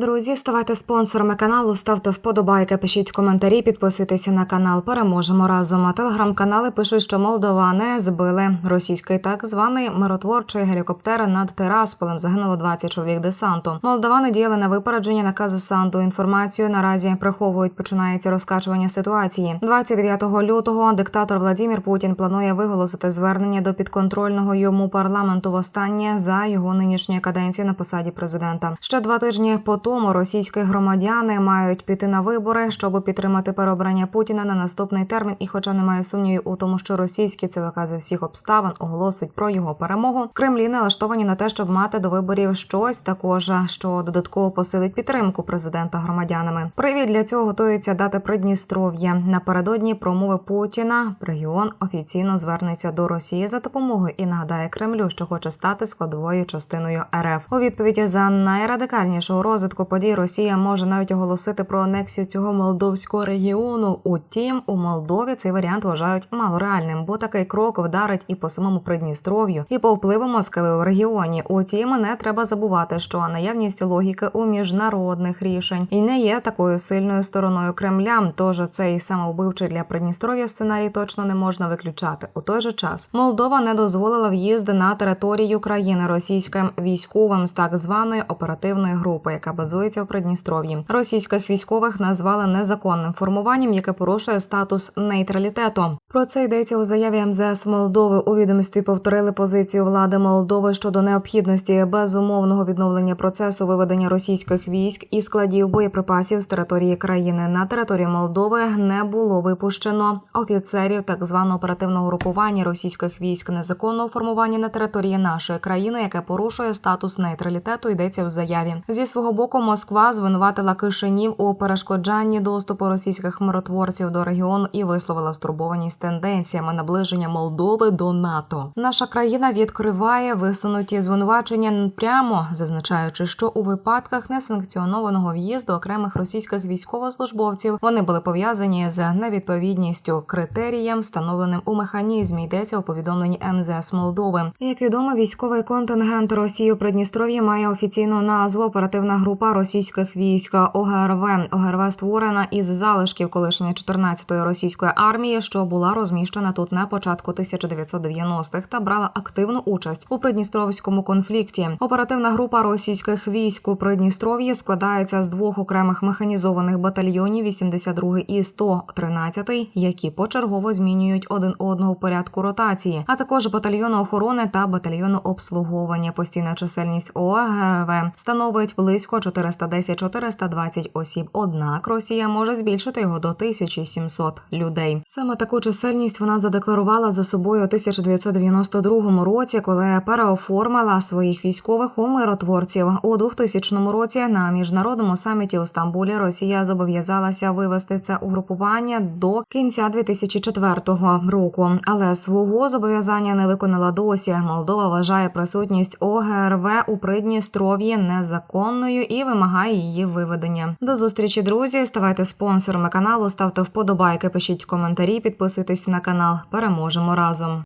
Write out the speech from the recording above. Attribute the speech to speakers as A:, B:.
A: Друзі, ставайте спонсорами каналу, ставте вподобайки, пишіть коментарі, підписуйтеся на канал. Переможемо разом. Телеграм-канали пишуть, що молдовани збили російський так званий миротворчий гелікоптер над Терасполем. Загинуло 20 чоловік десанту. Молдовани діяли на випередження накази Санту. Інформацію наразі приховують. Починається розкачування ситуації. 29 лютого диктатор Владимир Путін планує виголосити звернення до підконтрольного йому парламенту востаннє за його нинішньої каденції на посаді президента. Ще два тижні по тому російські громадяни мають піти на вибори, щоб підтримати переобрання Путіна на наступний термін. І, хоча немає сумнівів у тому, що російські ЦВК за всіх обставин оголосить про його перемогу, Кремлі налаштовані на те, щоб мати до виборів щось також, що додатково посилить підтримку президента громадянами. Привід для цього готується дати Придністров'я напередодні промови Путіна. Регіон офіційно звернеться до Росії за допомогою і нагадає Кремлю, що хоче стати складовою частиною РФ. У відповіді за найрадикальнішого розвитку подій Росія може навіть оголосити про анексію цього молдовського регіону. Утім, у Молдові цей варіант вважають малореальним, бо такий крок вдарить і по самому Придністров'ю, і по впливу Москви в регіоні. Утім, не треба забувати, що наявність логіки у міжнародних рішень і не є такою сильною стороною Кремля. Тож цей самовбивчий для Придністров'я сценарій точно не можна виключати. У той же час Молдова не дозволила в'їзди на територію країни російським військовим з так званої оперативної групи, яка базується в Придністров'ї. Російських військових назвали незаконним формуванням, яке порушує статус нейтралітету. Про це йдеться у заяві МЗС Молдови. У відомості повторили позицію влади Молдови щодо необхідності безумовного відновлення процесу виведення російських військ і складів боєприпасів з території країни. На території Молдови не було випущено офіцерів так званого оперативного групування російських військ незаконного формування на території нашої країни, яке порушує статус нейтралітету. Йдеться у заяві. Зі свого боку, Москва звинуватила Кишинів у перешкоджанні доступу російських миротворців до регіону і висловила стурбованість тенденціями наближення Молдови до НАТО. Наша країна відкриває висунуті звинувачення прямо, зазначаючи, що у випадках несанкціонованого в'їзду окремих російських військовослужбовців вони були пов'язані з невідповідністю критеріям, встановленим у механізмі. Йдеться у повідомленні МЗС Молдови. Як відомо, військовий контингент Росії у Придністров'ї має офіційну назву оперативна група російських військ ОГРВ. ОГРВ створена із залишків колишньої 14-ї російської армії, що була розміщена тут на початку 1990-х та брала активну участь у придністровському конфлікті. Оперативна група російських військ у Придністров'ї складається з двох окремих механізованих батальйонів 82 і 113, які почергово змінюють один одного порядку ротації, а також батальйону охорони та батальйону обслуговування. Постійна чисельність ОГРВ становить близько 410-420 осіб. Однак Росія може збільшити його до 1700 людей. Саме таку чисельність вона задекларувала за собою у 1992 році, коли переоформила своїх військових у миротворців. У 2000 році на міжнародному саміті у Стамбулі Росія зобов'язалася вивести це угрупування до кінця 2004 року, але свого зобов'язання не виконала досі. Молдова вважає присутність ОГРВ у Придністров'ї незаконною вимагає її виведення. До зустрічі, друзі. Ставайте спонсорами каналу, ставте вподобайки, пишіть коментарі, підписуйтесь на канал. Переможемо разом.